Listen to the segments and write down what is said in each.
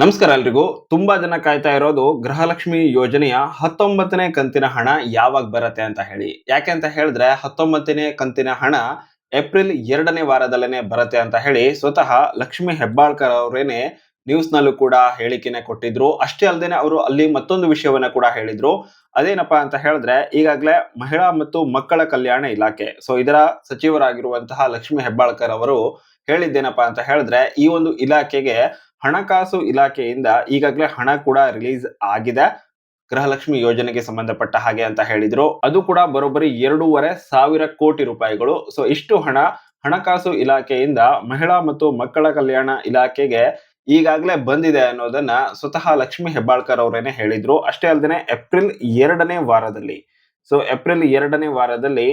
ನಮಸ್ಕಾರ ಎಲ್ರಿಗೂ. ತುಂಬಾ ಜನ ಕಾಯ್ತಾ ಇರೋದು ಗೃಹಲಕ್ಷ್ಮಿ ಯೋಜನೆಯ ಹತ್ತೊಂಬತ್ತನೇ ಕಂತಿನ ಹಣ ಯಾವಾಗ ಬರುತ್ತೆ ಅಂತ ಹೇಳಿ. ಯಾಕೆ ಅಂತ ಹೇಳಿದ್ರೆ ಹತ್ತೊಂಬತ್ತನೇ ಕಂತಿನ ಹಣ ಏಪ್ರಿಲ್ ಎರಡನೇ ವಾರದಲ್ಲೇನೆ ಬರುತ್ತೆ ಅಂತ ಹೇಳಿ ಸ್ವತಃ ಲಕ್ಷ್ಮಿ ಹೆಬ್ಬಾಳ್ಕರ್ ಅವರೇನೆ ನ್ಯೂಸ್ ನಲ್ಲೂ ಕೂಡ ಹೇಳಿಕೆನೆ ಕೊಟ್ಟಿದ್ರು. ಅಷ್ಟೇ ಅಲ್ಲದೆ ಅವರು ಅಲ್ಲಿ ಮತ್ತೊಂದು ವಿಷಯವನ್ನ ಕೂಡ ಹೇಳಿದ್ರು. ಅದೇನಪ್ಪಾ ಅಂತ ಹೇಳಿದ್ರೆ ಈಗಾಗಲೇ ಮಹಿಳಾ ಮತ್ತು ಮಕ್ಕಳ ಕಲ್ಯಾಣ ಇಲಾಖೆ, ಸೊ ಇದರ ಸಚಿವರಾಗಿರುವಂತಹ ಲಕ್ಷ್ಮಿ ಹೆಬ್ಬಾಳ್ಕರ್ ಅವರು ಹೇಳಿದ್ದೇನಪ್ಪಾ ಅಂತ ಹೇಳಿದ್ರೆ ಈ ಒಂದು ಇಲಾಖೆಗೆ ಹಣಕಾಸು ಇಲಾಖೆಯಿಂದ ಈಗಾಗಲೇ ಹಣ ಕೂಡ ರಿಲೀಸ್ ಆಗಿದೆ. ಗೃಹಲಕ್ಷ್ಮಿ ಯೋಜನೆಗೆ ಸಂಬಂಧಪಟ್ಟ ಹಾಗೆ ಅಂತ ಹೇಳಿದ್ರು. ಅದು ಕೂಡ ಬರೋಬ್ಬರಿ ಎರಡೂವರೆ ಸಾವಿರ ಕೋಟಿ ರೂಪಾಯಿಗಳು. ಸೊ ಇಷ್ಟು ಹಣ ಹಣಕಾಸು ಇಲಾಖೆಯಿಂದ ಮಹಿಳಾ ಮತ್ತು ಮಕ್ಕಳ ಕಲ್ಯಾಣ ಇಲಾಖೆಗೆ ಈಗಾಗಲೇ ಬಂದಿದೆ ಅನ್ನೋದನ್ನ ಸ್ವತಃ ಲಕ್ಷ್ಮಿ ಹೆಬ್ಬಾಳ್ಕರ್ ಅವರೇನೆ ಹೇಳಿದ್ರು. ಅಷ್ಟೇ ಅಲ್ಲದೆ ಏಪ್ರಿಲ್ ಎರಡನೇ ವಾರದಲ್ಲಿ. ಸೊ ಏಪ್ರಿಲ್ ಎರಡನೇ ವಾರದಲ್ಲಿ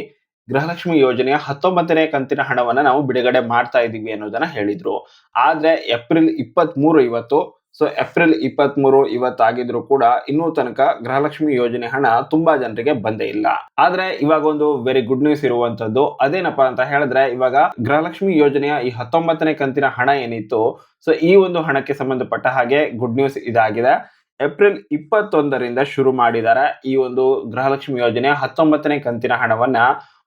ಗೃಹಲಕ್ಷ್ಮಿ ಯೋಜನೆಯ ಹತ್ತೊಂಬತ್ತನೇ ಕಂತಿನ ಹಣವನ್ನ ನಾವು ಬಿಡುಗಡೆ ಮಾಡ್ತಾ ಇದ್ದೀವಿ ಅನ್ನೋದನ್ನ ಹೇಳಿದ್ರು. ಆದ್ರೆ ಏಪ್ರಿಲ್ ಇಪ್ಪತ್ತ್ ಮೂರು ಇವತ್ತು, ಸೊ ಏಪ್ರಿಲ್ ಇಪ್ಪತ್ತ್ ಮೂರು ಇವತ್ತಾಗಿದ್ರು ಕೂಡ ಇನ್ನೂ ತನಕ ಗೃಹಲಕ್ಷ್ಮಿ ಯೋಜನೆ ಹಣ ತುಂಬಾ ಜನರಿಗೆ ಬಂದೇ ಇಲ್ಲ. ಆದ್ರೆ ಇವಾಗ ಒಂದು ವೆರಿ ಗುಡ್ ನ್ಯೂಸ್ ಇರುವಂತದ್ದು, ಅದೇನಪ್ಪ ಅಂತ ಹೇಳಿದ್ರೆ ಇವಾಗ ಗೃಹಲಕ್ಷ್ಮಿ ಯೋಜನೆಯ ಈ ಹತ್ತೊಂಬತ್ತನೇ ಕಂತಿನ ಹಣ ಏನಿತ್ತು, ಸೊ ಈ ಒಂದು ಹಣಕ್ಕೆ ಸಂಬಂಧಪಟ್ಟ ಹಾಗೆ ಗುಡ್ ನ್ಯೂಸ್ ಇದಾಗಿದೆ. ಏಪ್ರಿಲ್ ಇಪ್ಪತ್ತೊಂದರಿಂದ ಶುರು ಮಾಡಿದ್ದಾರೆ ಈ ಒಂದು ಗೃಹಲಕ್ಷ್ಮಿ ಯೋಜನೆ ಹತ್ತೊಂಬತ್ತನೇ ಕಂತಿನ ಹಣವನ್ನ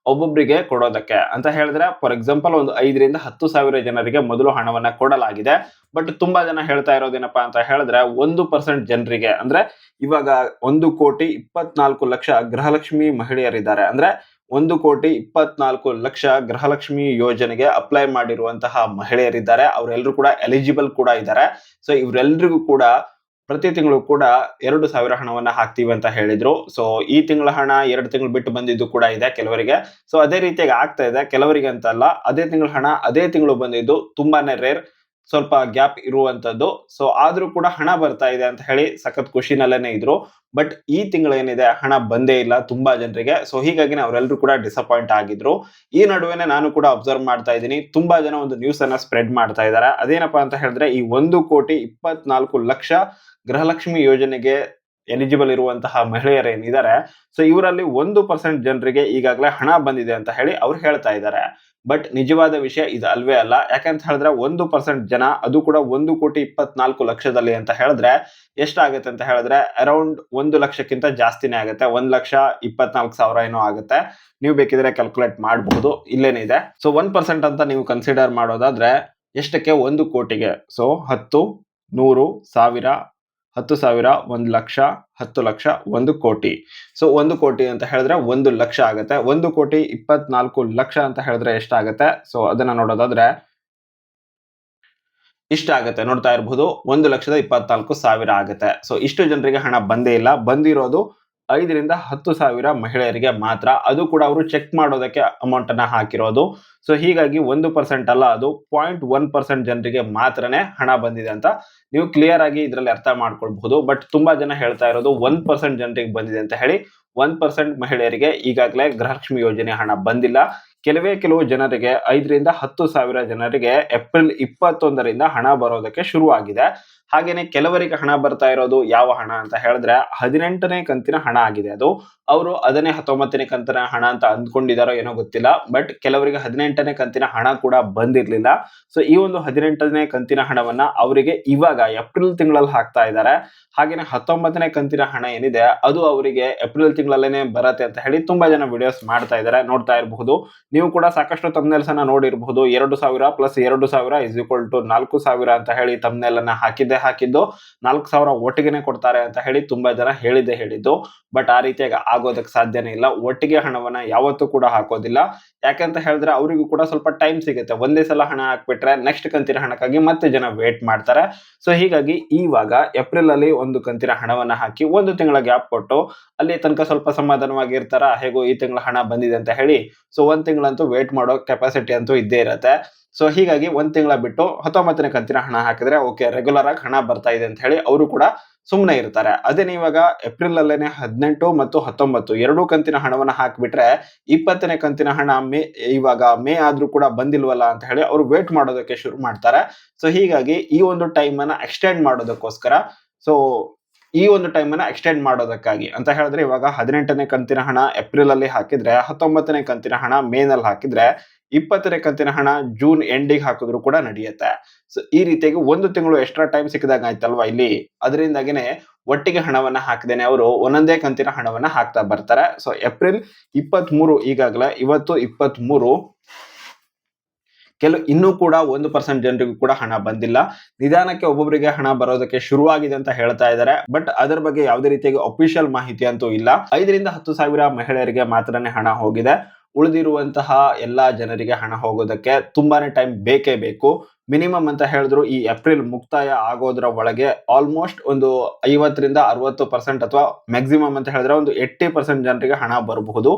ಒಬ್ಬೊಬ್ಬರಿಗೆ ಕೊಡೋದಕ್ಕೆ. ಅಂತ ಹೇಳಿದ್ರೆ ಫಾರ್ ಎಕ್ಸಾಂಪಲ್ ಒಂದು ಐದರಿಂದ ಹತ್ತು ಸಾವಿರ ಜನರಿಗೆ ಮೊದಲು ಹಣವನ್ನ ಕೊಡಲಾಗಿದೆ. ಬಟ್ ತುಂಬಾ ಜನ ಹೇಳ್ತಾ ಇರೋದೇನಪ್ಪ ಅಂತ ಹೇಳಿದ್ರೆ, ಒಂದು ಪರ್ಸೆಂಟ್ ಜನರಿಗೆ. ಅಂದ್ರೆ, ಇವಾಗ ಒಂದು ಕೋಟಿ ಇಪ್ಪತ್ನಾಲ್ಕು ಲಕ್ಷ ಗೃಹಲಕ್ಷ್ಮಿ ಮಹಿಳೆಯರಿದ್ದಾರೆ. ಅಂದ್ರೆ, ಒಂದು ಕೋಟಿ ಇಪ್ಪತ್ನಾಲ್ಕು ಲಕ್ಷ ಗೃಹಲಕ್ಷ್ಮಿ ಯೋಜನೆಗೆ ಅಪ್ಲೈ ಮಾಡಿರುವಂತಹ ಮಹಿಳೆಯರಿದ್ದಾರೆ. ಅವರೆಲ್ಲರೂ ಕೂಡ ಎಲಿಜಿಬಲ್ ಕೂಡ ಇದ್ದಾರೆ. ಸೊ ಇವರೆಲ್ಲರಿಗೂ ಕೂಡ ಪ್ರತಿ ತಿಂಗಳು ಕೂಡ ಎರಡು ಸಾವಿರ ಹಣವನ್ನ ಹಾಕ್ತೀವಿ ಅಂತ ಹೇಳಿದ್ರು. ಸೊ ಈ ತಿಂಗಳ ಹಣ ಎರಡು ತಿಂಗಳು ಬಿಟ್ಟು ಬಂದಿದ್ದು ಕೂಡ ಇದೆ ಕೆಲವರಿಗೆ. ಸೊ ಅದೇ ರೀತಿಯಾಗಿ ಆಗ್ತಾ ಇದೆ. ಕೆಲವರಿಗೆ ಅಂತಲ್ಲ ಅದೇ ತಿಂಗಳ ಹಣ ಅದೇ ತಿಂಗಳು ಬಂದಿದ್ದು ತುಂಬಾನೇ ರೇರ್ ಸ್ವಲ್ಪ ಗ್ಯಾಪ್ ಇರುವಂತದ್ದು. ಸೊ ಆದ್ರೂ ಕೂಡ ಹಣ ಬರ್ತಾ ಇದೆ ಅಂತ ಹೇಳಿ ಸಖತ್ ಖುಷಿನಲ್ಲೇನೆ ಇದ್ರು. ಬಟ್ ಈ ತಿಂಗಳು ಏನಿದೆ, ಹಣ ಬಂದೇ ಇಲ್ಲ ತುಂಬಾ ಜನರಿಗೆ. ಸೊ ಹೀಗಾಗಿ ಅವರೆಲ್ಲರೂ ಕೂಡ ಡಿಸಪಾಯಿಂಟ್ ಆಗಿದ್ರು. ಈ ನಡುವೆನೆ ನಾನು ಕೂಡ ಅಬ್ಸರ್ವ್ ಮಾಡ್ತಾ ಇದ್ದೀನಿ. ತುಂಬಾ ಜನ ಒಂದು ನ್ಯೂಸ್ ಅನ್ನ ಸ್ಪ್ರೆಡ್ ಮಾಡ್ತಾ ಇದ್ದಾರೆ. ಅದೇನಪ್ಪಾ ಅಂತ ಹೇಳಿದ್ರೆ, ಈ ಒಂದು ಕೋಟಿ ಇಪ್ಪತ್ನಾಲ್ಕು ಲಕ್ಷ ಗೃಹಲಕ್ಷ್ಮಿ ಯೋಜನೆಗೆ ಎಲಿಜಿಬಲ್ ಇರುವಂತಹ ಮಹಿಳೆಯರೇನಿದ್ದಾರೆ ಸೊ ಇವರಲ್ಲಿ ಒಂದು ಪರ್ಸೆಂಟ್ ಜನರಿಗೆ ಈಗಾಗಲೇ ಹಣ ಬಂದಿದೆ ಅಂತ ಹೇಳಿ ಅವ್ರು ಹೇಳ್ತಾ ಇದ್ದಾರೆ. ಬಟ್ ನಿಜವಾದ ವಿಷಯ ಇದು ಅಲ್ವೇ ಅಲ್ಲ. ಯಾಕಂತ ಹೇಳಿದ್ರೆ ಒಂದು ಪರ್ಸೆಂಟ್ ಜನ, ಅದು ಕೂಡ ಒಂದು ಕೋಟಿ ಇಪ್ಪತ್ನಾಲ್ಕು ಲಕ್ಷದಲ್ಲಿ ಅಂತ ಹೇಳಿದ್ರೆ ಎಷ್ಟಾಗುತ್ತೆ ಅಂತ ಹೇಳಿದ್ರೆ ಅರೌಂಡ್ ಒಂದು ಲಕ್ಷಕ್ಕಿಂತ ಜಾಸ್ತಿನೇ ಆಗುತ್ತೆ. ಒಂದ್ ಲಕ್ಷ ಇಪ್ಪತ್ನಾಲ್ಕು ಸಾವಿರ ಏನೋ ಆಗುತ್ತೆ. ನೀವು ಬೇಕಿದ್ರೆ ಕ್ಯಾಲ್ಕುಲೇಟ್ ಮಾಡಬಹುದು ಇಲ್ಲೇನಿದೆ ಸೊ ಒನ್ ಪರ್ಸೆಂಟ್ ಅಂತ ನೀವು ಕನ್ಸಿಡರ್ ಮಾಡೋದಾದ್ರೆ ಎಷ್ಟಕ್ಕೆ? ಒಂದು ಕೋಟಿಗೆ. ಸೊ ಹತ್ತು, ನೂರು, ಸಾವಿರ ಹತ್ತು ಸಾವಿರ, ಒಂದು ಲಕ್ಷ, ಹತ್ತು ಲಕ್ಷ, ಒಂದು ಕೋಟಿ. ಸೊ ಒಂದು ಕೋಟಿ ಅಂತ ಹೇಳಿದ್ರೆ ಒಂದು ಲಕ್ಷ ಆಗುತ್ತೆ. ಒಂದು ಕೋಟಿ ಇಪ್ಪತ್ನಾಲ್ಕು ಲಕ್ಷ ಅಂತ ಹೇಳಿದ್ರೆ ಎಷ್ಟಾಗುತ್ತೆ? ಸೊ ಅದನ್ನ ನೋಡೋದಾದ್ರೆ ಇಷ್ಟ ಆಗುತ್ತೆ. ನೋಡ್ತಾ ಇರಬಹುದು ಒಂದು ಲಕ್ಷದ ಇಪ್ಪತ್ನಾಲ್ಕು ಸಾವಿರ ಆಗುತ್ತೆ. ಸೊ ಇಷ್ಟು ಜನರಿಗೆ ಹಣ ಬಂದೇ ಇಲ್ಲ. ಬಂದಿರೋದು ಐದರಿಂದ ಹತ್ತು ಸಾವಿರ ಮಹಿಳೆಯರಿಗೆ ಮಾತ್ರ. ಅದು ಕೂಡ ಅವರು ಚೆಕ್ ಮಾಡೋದಕ್ಕೆ ಅಮೌಂಟ್ ಅನ್ನ ಹಾಕಿರೋದು. ಸೊ ಹೀಗಾಗಿ ಒಂದು ಪರ್ಸೆಂಟ್ ಅಲ್ಲ, ಅದು ಪಾಯಿಂಟ್ ಒನ್ ಪರ್ಸೆಂಟ್ ಜನರಿಗೆ ಮಾತ್ರನೇ ಹಣ ಬಂದಿದೆ ಅಂತ ನೀವು ಕ್ಲಿಯರ್ ಆಗಿ ಇದರಲ್ಲಿ ಅರ್ಥ ಮಾಡ್ಕೊಳ್ಬಹುದು. ಬಟ್ ತುಂಬಾ ಜನ ಹೇಳ್ತಾ ಇರೋದು ಒನ್ ಪರ್ಸೆಂಟ್ ಜನರಿಗೆ ಬಂದಿದೆ ಅಂತ ಹೇಳಿ ಒನ್ ಪರ್ಸೆಂಟ್ ಮಹಿಳೆಯರಿಗೆ ಈಗಾಗಲೇ ಗೃಹಲಕ್ಷ್ಮಿ ಯೋಜನೆ ಹಣ ಬಂದಿಲ್ಲ. ಕೆಲವೇ ಕೆಲವು ಜನರಿಗೆ ಐದರಿಂದ ಹತ್ತು ಸಾವಿರ ಜನರಿಗೆ ಏಪ್ರಿಲ್ ಇಪ್ಪತ್ತೊಂದರಿಂದ ಹಣ ಬರೋದಕ್ಕೆ ಶುರುವಾಗಿದೆ. ಹಾಗೇನೆ ಕೆಲವರಿಗೆ ಹಣ ಬರ್ತಾ ಇರೋದು ಯಾವ ಹಣ ಅಂತ ಹೇಳಿದ್ರೆ ಹದಿನೆಂಟನೇ ಕಂತಿನ ಹಣ ಆಗಿದೆ ಅದು. ಅವರು ಅದನ್ನೇ ಹತ್ತೊಂಬತ್ತನೇ ಕಂತಿನ ಹಣ ಅಂತ ಅಂದ್ಕೊಂಡಿದಾರೋ ಏನೋ ಗೊತ್ತಿಲ್ಲ. ಬಟ್ ಕೆಲವರಿಗೆ ಹದಿನೆಂಟನೇ ಕಂತಿನ ಹಣ ಕೂಡ ಬಂದಿರಲಿಲ್ಲ. ಸೊ ಈ ಒಂದು ಹದಿನೆಂಟನೇ ಕಂತಿನ ಹಣವನ್ನ ಅವರಿಗೆ ಇವಾಗ ಏಪ್ರಿಲ್ ತಿಂಗಳಲ್ಲಿ ಹಾಕ್ತಾ ಇದ್ದಾರೆ. ಹಾಗೇನೆ ಹತ್ತೊಂಬತ್ತನೇ ಕಂತಿನ ಹಣ ಏನಿದೆ, ಅದು ಅವರಿಗೆ ಏಪ್ರಿಲ್ ತಿಂಗಳಲ್ಲೇನೆ ಬರತ್ತೆ ಅಂತ ಹೇಳಿ ತುಂಬಾ ಜನ ವಿಡಿಯೋಸ್ ಮಾಡ್ತಾ ಇದ್ದಾರೆ, ನೋಡ್ತಾ ಇರಬಹುದು. ನೀವು ಕೂಡ ಸಾಕಷ್ಟು ತಮ್ನೆಲ್ಸ್ ಅನ್ನ ನೋಡಿರಬಹುದು ಎರಡು ಸಾವಿರ ಪ್ಲಸ್ ಎರಡು ಸಾವಿರ ಇಸ್ ಈಕ್ವಲ್ ಟು ನಾಲ್ಕು ಸಾವಿರ ಅಂತ ಹೇಳಿ ತಮ್ನೆಲ್ ಅನ್ನ ಹಾಕಿದ್ದೆ ಹಾಕಿದ್ದು, ನಾಲ್ಕು ಸಾವಿರ ಒಟ್ಟಿಗೆನೆ ಕೊಡ್ತಾರೆ ಅಂತ ಹೇಳಿ ತುಂಬಾ ಜನ ಹೇಳಿದೆ ಹೇಳಿದ್ದು. ಬಟ್ ಆ ರೀತಿಯಾಗಿ ಆಗೋದಕ್ಕೆ ಸಾಧ್ಯನೇ ಇಲ್ಲ. ಒಟ್ಟಿಗೆ ಹಣವನ್ನ ಯಾವತ್ತೂ ಕೂಡ ಹಾಕೋದಿಲ್ಲ. ಯಾಕೆಂತ ಹೇಳಿದ್ರೆ ಅವರಿಗೂ ಕೂಡ ಸ್ವಲ್ಪ ಟೈಮ್ ಸಿಗುತ್ತೆ. ಒಂದೇ ಸಲ ಹಣ ಹಾಕ್ಬಿಟ್ರೆ ನೆಕ್ಸ್ಟ್ ಕಂತಿನ ಹಣಕ್ಕಾಗಿ ಮತ್ತೆ ಜನ ವೇಟ್ ಮಾಡ್ತಾರೆ. ಸೊ ಹೀಗಾಗಿ ಇವಾಗ ಏಪ್ರಿಲ್ ಅಲ್ಲಿ ಒಂದು ಕಂತಿನ ಹಣವನ್ನ ಹಾಕಿ ಒಂದು ತಿಂಗಳ ಗ್ಯಾಪ್ ಕೊಟ್ಟು ಅಲ್ಲಿ ತನಕ ಸ್ವಲ್ಪ ಸಮಾಧಾನವಾಗಿರ್ತಾರ? ಹೇಗೋ ಈ ತಿಂಗಳ ಹಣ ಬಂದಿದೆ ಅಂತ ಹೇಳಿ. ಸೊ ಒಂದ್ ತಿಂಗಳಂತೂ ವೇಟ್ ಮಾಡೋ ಕೆಪಾಸಿಟಿ ಅಂತೂ ಇದ್ದೇ ಇರುತ್ತೆ. ಸೊ ಹೀಗಾಗಿ ಒಂದ್ ತಿಂಗಳ ಬಿಟ್ಟು ಹತ್ತೊಂಬತ್ತನೇ ಕಂತಿನ ಹಣ ಹಾಕಿದ್ರೆ ಓಕೆ ರೆಗ್ಯುಲರ್ ಆಗಿ ಹಣ ಬರ್ತಾ ಇದೆ ಅಂತ ಹೇಳಿ ಅವರು ಕೂಡ ಸುಮ್ಮನೆ ಇರ್ತಾರೆ. ಅದೇ ಇವಾಗ ಏಪ್ರಿಲ್ ಅಲ್ಲೇನೆ ಹದಿನೆಂಟು ಮತ್ತು ಹತ್ತೊಂಬತ್ತು ಎರಡೂ ಕಂತಿನ ಹಣವನ್ನ ಹಾಕಿಬಿಟ್ರೆ ಇಪ್ಪತ್ತನೇ ಕಂತಿನ ಹಣ ಮೇ, ಇವಾಗ ಮೇ ಆದ್ರೂ ಕೂಡ ಬಂದಿಲ್ವಲ್ಲ ಅಂತ ಹೇಳಿ ಅವರು ವೇಟ್ ಮಾಡೋದಕ್ಕೆ ಶುರು ಮಾಡ್ತಾರೆ. ಸೊ ಹೀಗಾಗಿ ಈ ಒಂದು ಟೈಮ್ ಅನ್ನ ಎಕ್ಸ್ಟೆಂಡ್ ಮಾಡೋದಕ್ಕೋಸ್ಕರ ಸೊ ಈ ಒಂದು ಟೈಮ್ ಅನ್ನ ಎಕ್ಸ್ಟೆಂಡ್ ಮಾಡೋದಕ್ಕಾಗಿ. ಅಂತ ಹೇಳಿದ್ರೆ ಇವಾಗ ಹದಿನೆಂಟನೇ ಕಂತಿನ ಹಣ ಏಪ್ರಿಲ್ ಅಲ್ಲಿ ಹಾಕಿದ್ರೆ, ಹತ್ತೊಂಬತ್ತನೇ ಕಂತಿನ ಹಣ ಮೇ ನಲ್ಲಿ ಹಾಕಿದ್ರೆ, ಇಪ್ಪತ್ತನೇ ಕಂತಿನ ಹಣ ಜೂನ್ ಎಂಡಿಗೆ ಹಾಕಿದ್ರು ಕೂಡ ನಡೆಯುತ್ತೆ. ಸೊ ಈ ರೀತಿಯಾಗಿ ಒಂದು ತಿಂಗಳು ಎಕ್ಸ್ಟ್ರಾ ಟೈಮ್ ಸಿಕ್ಕಿದಾಗ ಆಯ್ತಲ್ವಾ ಇಲ್ಲಿ? ಅದರಿಂದಾಗಿನೆ ಒಟ್ಟಿಗೆ ಹಣವನ್ನ ಹಾಕಿದೇನೆ ಅವರು, ಒಂದೊಂದೇ ಕಂತಿನ ಹಣವನ್ನ ಹಾಕ್ತಾ ಬರ್ತಾರೆ. ಸೊ ಏಪ್ರಿಲ್ ಇಪ್ಪತ್ತ್ ಮೂರು ಈಗಾಗಲೇ, ಇವತ್ತು ಇಪ್ಪತ್ತ್ ಮೂರು ಕೆಲವು ಇನ್ನೂ ಕೂಡ ಒಂದು ಪರ್ಸೆಂಟ್ ಜನರಿಗೂ ಕೂಡ ಹಣ ಬಂದಿಲ್ಲ. ನಿಧಾನಕ್ಕೆ ಒಬ್ಬೊಬ್ಬರಿಗೆ ಹಣ ಬರೋದಕ್ಕೆ ಶುರುವಾಗಿದೆ ಅಂತ ಹೇಳ್ತಾ ಇದ್ದಾರೆ. ಬಟ್ ಅದರ ಬಗ್ಗೆ ಯಾವುದೇ ರೀತಿಯಾಗಿ ಅಫಿಷಿಯಲ್ ಮಾಹಿತಿ ಅಂತೂ ಇಲ್ಲ. ಐದರಿಂದ ಹತ್ತು ಸಾವಿರ ಮಹಿಳೆಯರಿಗೆ ಮಾತ್ರನೇ ಹಣ ಹೋಗಿದೆ. ಉಳಿದಿರುವಂತಹ ಎಲ್ಲಾ ಜನರಿಗೆ ಹಣ ಹೋಗೋದಕ್ಕೆ ತುಂಬಾನೇ ಟೈಮ್ ಬೇಕೇ ಬೇಕು. ಮಿನಿಮಮ್ ಅಂತ ಹೇಳಿದ್ರು ಈ ಏಪ್ರಿಲ್ ಮುಕ್ತಾಯ ಆಗೋದ್ರ ಒಳಗೆ ಆಲ್ಮೋಸ್ಟ್ ಒಂದು ಐವತ್ತರಿಂದ ಅರವತ್ತು ಪರ್ಸೆಂಟ್ ಅಥವಾ ಮ್ಯಾಕ್ಸಿಮಮ್ ಅಂತ ಹೇಳಿದ್ರೆ ಒಂದು ಏಟ್ಟಿ ಪರ್ಸೆಂಟ್ ಜನರಿಗೆ ಹಣ ಬರಬಹುದು.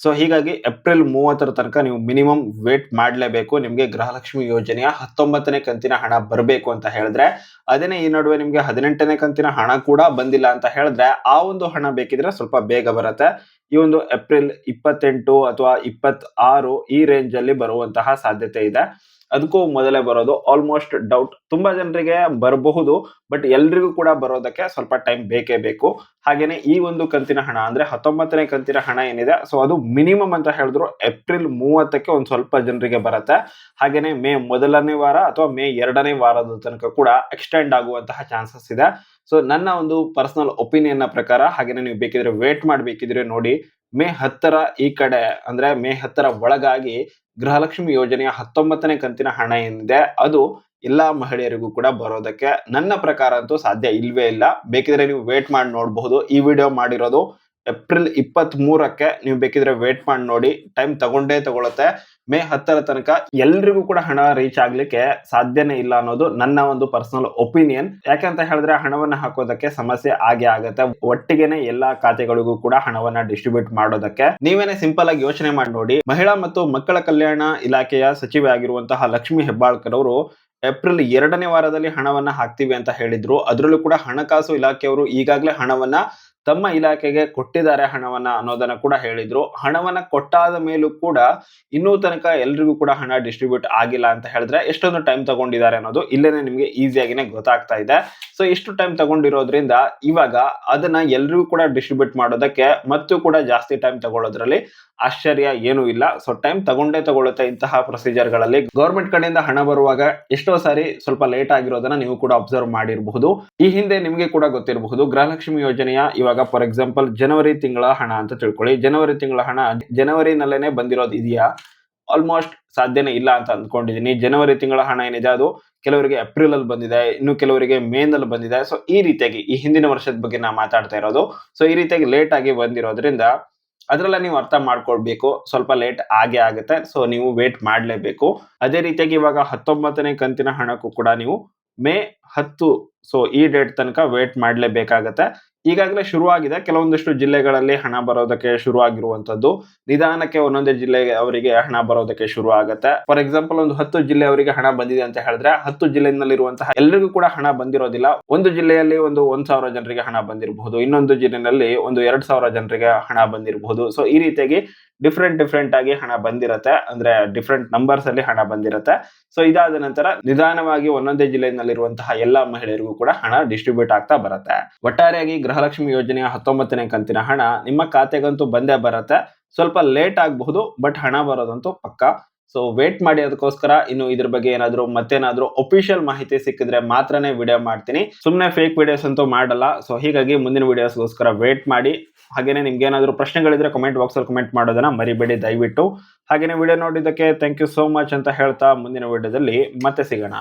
ಸೊ ಹೀಗಾಗಿ ಏಪ್ರಿಲ್ ಮೂವತ್ತರ ತನಕ ನೀವು ಮಿನಿಮಮ್ ವೇಟ್ ಮಾಡಲೇಬೇಕು. ನಿಮಗೆ ಗೃಹಲಕ್ಷ್ಮಿ ಯೋಜನೆಯ ಹತ್ತೊಂಬತ್ತನೇ ಕಂತಿನ ಹಣ ಬರಬೇಕು ಅಂತ ಹೇಳಿದ್ರೆ, ಅದೇನೆ ಈ ನಡುವೆ ನಿಮಗೆ ಹದಿನೆಂಟನೇ ಕಂತಿನ ಹಣ ಕೂಡ ಬಂದಿಲ್ಲ ಅಂತ ಹೇಳಿದ್ರೆ, ಆ ಒಂದು ಹಣ ಬೇಕಿದ್ರೆ ಸ್ವಲ್ಪ ಬೇಗ ಬರುತ್ತೆ. ಈ ಒಂದು ಏಪ್ರಿಲ್ ಇಪ್ಪತ್ತೆಂಟು ಅಥವಾ ಇಪ್ಪತ್ ಆರು ಈ ರೇಂಜಲ್ಲಿ ಬರುವಂತಹ ಸಾಧ್ಯತೆ ಇದೆ. ಅದಕ್ಕೂ ಮೊದಲೇ ಬರೋದು. ಆಲ್ಮೋಸ್ಟ್ ಡೌಟ್ ತುಂಬಾ ಜನರಿಗೆ ಬರಬಹುದು ಬಟ್ ಎಲ್ರಿಗೂ ಕೂಡ ಬರೋದಕ್ಕೆ ಸ್ವಲ್ಪ ಟೈಮ್ ಬೇಕೇ ಬೇಕು. ಹಾಗೇನೆ ಈ ಒಂದು ಕಂತಿನ ಹಣ ಅಂದ್ರೆ ಹತ್ತೊಂಬತ್ತನೇ ಕಂತಿನ ಹಣ ಏನಿದೆ ಸೊ ಅದು ಮಿನಿಮಮ್ ಅಂತ ಹೇಳಿದ್ರು ಏಪ್ರಿಲ್ ಮೂವತ್ತಕ್ಕೆ ಒಂದ್ ಸ್ವಲ್ಪ ಜನರಿಗೆ ಬರುತ್ತೆ. ಹಾಗೇನೆ ಮೇ ಮೊದಲನೇ ವಾರ ಅಥವಾ ಮೇ ಎರಡನೇ ವಾರದ ತನಕ ಕೂಡ ಎಕ್ಸ್ಟೆಂಡ್ ಆಗುವಂತಹ ಚಾನ್ಸಸ್ ಇದೆ. ಸೊ ನನ್ನ ಒಂದು ಪರ್ಸನಲ್ ಒಪಿನಿಯನ್ನ ಪ್ರಕಾರ, ಹಾಗೇನೆ ನೀವು ಬೇಕಿದ್ರೆ ವೇಟ್ ಮಾಡ್ಬೇಕಿದ್ರೆ ನೋಡಿ. ಮೇ ಹತ್ತರ ಈ ಕಡೆ, ಅಂದ್ರೆ ಮೇ ಹತ್ತರ ಒಳಗಾಗಿ ಗೃಹಲಕ್ಷ್ಮಿ ಯೋಜನೆಯ ಹತ್ತೊಂಬತ್ತನೇ ಕಂತಿನ ಹಣ ಏನಿದೆ, ಅದು ಎಲ್ಲಾ ಮಹಿಳೆಯರಿಗೂ ಕೂಡ ಬರೋದಕ್ಕೆ ನನ್ನ ಪ್ರಕಾರ ಅಂತೂ ಸಾಧ್ಯ ಇಲ್ವೇ ಇಲ್ಲ. ಬೇಕಿದ್ರೆ ನೀವು ವೇಟ್ ಮಾಡಿ ನೋಡಬಹುದು. ಈ ವಿಡಿಯೋ ಮಾಡಿರೋದು ಏಪ್ರಿಲ್ ಇಪ್ಪತ್ತ್ ಮೂರಕ್ಕೆ ನೀವು ಬೇಕಿದ್ರೆ ವೇಟ್ ಮಾಡಿ ನೋಡಿ. ಟೈಮ್ ತಗೊಂಡೇ ತಗೊಳುತ್ತೆ. ಮೇ ಹತ್ತರ ತನಕ ಎಲ್ರಿಗೂ ಕೂಡ ಹಣ ರೀಚ್ ಆಗ್ಲಿಕ್ಕೆ ಸಾಧ್ಯನೇ ಇಲ್ಲ ಅನ್ನೋದು ನನ್ನ ಒಂದು ಪರ್ಸನಲ್ ಒಪಿನಿಯನ್ ಯಾಕಂತ ಹೇಳಿದ್ರೆ ಹಣವನ್ನ ಹಾಕೋದಕ್ಕೆ ಸಮಸ್ಯೆ ಆಗೇ ಆಗತ್ತೆ. ಒಟ್ಟಿಗೆನೆ ಎಲ್ಲಾ ಖಾತೆಗಳಿಗೂ ಕೂಡ ಹಣವನ್ನ ಡಿಸ್ಟ್ರಿಬ್ಯೂಟ್ ಮಾಡೋದಕ್ಕೆ. ನೀವೇನೇ ಸಿಂಪಲ್ ಆಗಿ ಯೋಚನೆ ಮಾಡಿ ನೋಡಿ. ಮಹಿಳಾ ಮತ್ತು ಮಕ್ಕಳ ಕಲ್ಯಾಣ ಇಲಾಖೆಯ ಸಚಿವೆ ಆಗಿರುವಂತಹ ಲಕ್ಷ್ಮಿ ಹೆಬ್ಬಾಳ್ಕರ್ ಅವರು ಏಪ್ರಿಲ್ ಎರಡನೇ ವಾರದಲ್ಲಿ ಹಣವನ್ನ ಹಾಕ್ತೀವಿ ಅಂತ ಹೇಳಿದ್ರು. ಅದರಲ್ಲೂ ಕೂಡ ಹಣಕಾಸು ಇಲಾಖೆಯವರು ಈಗಾಗಲೇ ಹಣವನ್ನ ತಮ್ಮ ಇಲಾಖೆಗೆ ಕೊಟ್ಟಿದ್ದಾರೆ ಹಣವನ್ನ ಅನ್ನೋದನ್ನ ಕೂಡ ಹೇಳಿದ್ರು. ಹಣವನ್ನ ಕೊಟ್ಟಾದ ಮೇಲೂ ಕೂಡ ಇನ್ನೂ ತನಕ ಎಲ್ರಿಗೂ ಕೂಡ ಹಣ ಡಿಸ್ಟ್ರಿಬ್ಯೂಟ್ ಆಗಿಲ್ಲ ಅಂತ ಹೇಳಿದ್ರೆ ಎಷ್ಟೊಂದು ಟೈಮ್ ತಗೊಂಡಿದ್ದಾರೆ ಅನ್ನೋದು ಇಲ್ಲೇನೆ ನಿಮ್ಗೆ ಈಸಿಯಾಗಿನೇ ಗೊತ್ತಾಗ್ತಾ ಇದೆ. ಸೊ ಇಷ್ಟು ಟೈಮ್ ತಗೊಂಡಿರೋದ್ರಿಂದ ಇವಾಗ ಅದನ್ನ ಎಲ್ರಿಗೂ ಕೂಡ ಡಿಸ್ಟ್ರಿಬ್ಯೂಟ್ ಮಾಡೋದಕ್ಕೆ ಮತ್ತು ಕೂಡ ಜಾಸ್ತಿ ಟೈಮ್ ತಗೊಳ್ಳೋದ್ರಲ್ಲಿ ಆಶ್ಚರ್ಯ ಏನೂ ಇಲ್ಲ. ಸೊ ಟೈಮ್ ತಗೊಂಡೇ ತಗೊಳ್ಳುತ್ತೆ ಇಂತಹ ಪ್ರೊಸೀಜರ್ಗಳಲ್ಲಿ. ಗೌರ್ಮೆಂಟ್ ಕಡೆಯಿಂದ ಹಣ ಬರುವಾಗ ಎಷ್ಟೋ ಸಾರಿ ಸ್ವಲ್ಪ ಲೇಟ್ ಆಗಿರೋದನ್ನ ನೀವು ಕೂಡ ಅಬ್ಸರ್ವ್ ಮಾಡಿರಬಹುದು. ಈ ಹಿಂದೆ ನಿಮಗೆ ಕೂಡ ಗೊತ್ತಿರಬಹುದು. ಗೃಹಲಕ್ಷ್ಮಿ ಯೋಜನೆಯ ಇವಾಗ ಫಾರ್ ಎಕ್ಸಾಂಪಲ್ ಜನವರಿ ತಿಂಗಳ ಹಣ ಅಂತ ತಿಳ್ಕೊಳ್ಳಿ. ಜನವರಿ ತಿಂಗಳ ಹಣ ಜನವರಿನಲ್ಲೇನೆ ಬಂದಿರೋದು ಇದೆಯಾ? ಆಲ್ಮೋಸ್ಟ್ ಸಾಧ್ಯನೇ ಇಲ್ಲ ಅಂತ ಅಂದ್ಕೊಂಡಿದ್ದೀನಿ. ಜನವರಿ ತಿಂಗಳ ಹಣ ಏನಿದೆ? ಅದು ಕೆಲವರಿಗೆ ಏಪ್ರಿಲ್ ಅಲ್ಲಿ ಬಂದಿದೆ, ಇನ್ನು ಕೆಲವರಿಗೆ ಮೇ ನಲ್ಲಿ ಬಂದಿದೆ. ಸೊ ಈ ರೀತಿಯಾಗಿ, ಈ ಹಿಂದಿನ ವರ್ಷದ ಬಗ್ಗೆ ನಾ ಮಾತಾಡ್ತಾ ಇರೋದು. ಸೊ ಈ ರೀತಿಯಾಗಿ ಲೇಟ್ ಆಗಿ ಬಂದಿರೋದ್ರಿಂದ, ಅದ್ರಲ್ಲ ನೀವು ಅರ್ಥ ಮಾಡ್ಕೊಳ್ಬೇಕು. ಸ್ವಲ್ಪ ಲೇಟ್ ಆಗೇ ಆಗುತ್ತೆ. ಸೊ ನೀವು ವೇಟ್ ಮಾಡಲೇಬೇಕು. ಅದೇ ರೀತಿಯಾಗಿ ಇವಾಗ ಹತ್ತೊಂಬತ್ತನೇ ಕಂತಿನ ಹಣಕ್ಕೂ ಕೂಡ ನೀವು ಮೇ ಹತ್ತು ಸೊ ಈ ಡೇಟ್ ತನಕ ವೇಟ್ ಮಾಡಲೇಬೇಕಾಗತ್ತೆ. ಈಗಾಗಲೇ ಶುರುವಾಗಿದೆ. ಕೆಲವೊಂದಿಷ್ಟು ಜಿಲ್ಲೆಗಳಲ್ಲಿ ಹಣ ಬರೋದಕ್ಕೆ ಶುರು ಆಗಿರುವಂತದ್ದು ನಿಧಾನಕ್ಕೆ ಒಂದೊಂದೇ ಜಿಲ್ಲೆಗೆ ಅವರಿಗೆ ಹಣ ಬರೋದಕ್ಕೆ ಶುರು ಆಗುತ್ತೆ ಫಾರ್ ಎಕ್ಸಾಂಪಲ್ ಒಂದು ಹತ್ತು ಜಿಲ್ಲೆ ಅವರಿಗೆ ಹಣ ಬಂದಿದೆ ಅಂತ ಹೇಳಿದ್ರೆ, ಹತ್ತು ಜಿಲ್ಲೆನಲ್ಲಿರುವಂತಹ ಎಲ್ಲರಿಗೂ ಕೂಡ ಹಣ ಬಂದಿರೋದಿಲ್ಲ. ಒಂದು ಜಿಲ್ಲೆಯಲ್ಲಿ ಒಂದು ಒಂದ್ ಸಾವಿರ ಜನರಿಗೆ ಹಣ ಬಂದಿರಬಹುದು. ಇನ್ನೊಂದು ಜಿಲ್ಲೆನಲ್ಲಿ ಒಂದು ಎರಡ್ ಸಾವಿರ ಜನರಿಗೆ ಹಣ ಬಂದಿರಬಹುದು. ಸೊ ಈ ರೀತಿಯಾಗಿ ಡಿಫ್ರೆಂಟ್ ಡಿಫ್ರೆಂಟ್ ಆಗಿ ಹಣ ಬಂದಿರತ್ತೆ. ಅಂದ್ರೆ ಡಿಫ್ರೆಂಟ್ ನಂಬರ್ಸ್ ಅಲ್ಲಿ ಹಣ ಬಂದಿರತ್ತೆ. ಸೊ ಇದಾದ ನಂತರ ನಿಧಾನವಾಗಿ ಒಂದೊಂದೇ ಜಿಲ್ಲೆಯಲ್ಲಿರುವಂತಹ ಎಲ್ಲಾ ಮಹಿಳೆಯರಿಗೂ ಕೂಡ ಹಣ ಡಿಸ್ಟ್ರಿಬ್ಯೂಟ್ ಆಗ್ತಾ ಬರುತ್ತೆ. ಒಟ್ಟಾರೆಯಾಗಿ ಗೃಹಲಕ್ಷ್ಮಿ ಯೋಜನೆಯ ಹತ್ತೊಂಬತ್ತನೇ ಕಂತಿನ ಹಣ ನಿಮ್ಮ ಖಾತೆಗಂತೂ ಬಂದೇ ಬರುತ್ತೆ. ಸ್ವಲ್ಪ ಲೇಟ್ ಆಗಬಹುದು ಬಟ್ ಹಣ ಬರೋದಂತೂ ಪಕ್ಕ. ಸೊ ವೇಟ್ ಮಾಡಿ ಅದಕ್ಕೋಸ್ಕರ ಇನ್ನು ಇದ್ರ ಬಗ್ಗೆ ಏನಾದ್ರು ಮತ್ತೇನಾದ್ರೂ ಒಫಿಷಿಯಲ್ ಮಾಹಿತಿ ಸಿಕ್ಕಿದ್ರೆ ಮಾತ್ರನೇ ವಿಡಿಯೋ ಮಾಡ್ತೀನಿ. ಸುಮ್ಮನೆ ಫೇಕ್ ವಿಡಿಯೋಸ್ ಅಂತೂ ಮಾಡಲ್ಲ. ಸೊ ಹೀಗಾಗಿ ಮುಂದಿನ ವಿಡಿಯೋಸ್ಗೋಸ್ಕರ ವೇಟ್ ಮಾಡಿ. ಹಾಗೇನೆ ನಿಮ್ಗೆ ಏನಾದ್ರು ಪ್ರಶ್ನೆಗಳಿದ್ರೆ ಕಮೆಂಟ್ ಬಾಕ್ಸ್ ಅಲ್ಲಿ ಕಮೆಂಟ್ ಮಾಡೋದನ್ನ ಮರಿಬೇಡಿ ದಯವಿಟ್ಟು. ಹಾಗೇನೆ ವಿಡಿಯೋ ನೋಡಿದ್ದಕ್ಕೆ ಥ್ಯಾಂಕ್ ಯು ಸೋ ಮಚ್ ಅಂತ ಹೇಳ್ತಾ ಮುಂದಿನ ವಿಡಿಯೋದಲ್ಲಿ ಮತ್ತೆ ಸಿಗೋಣ.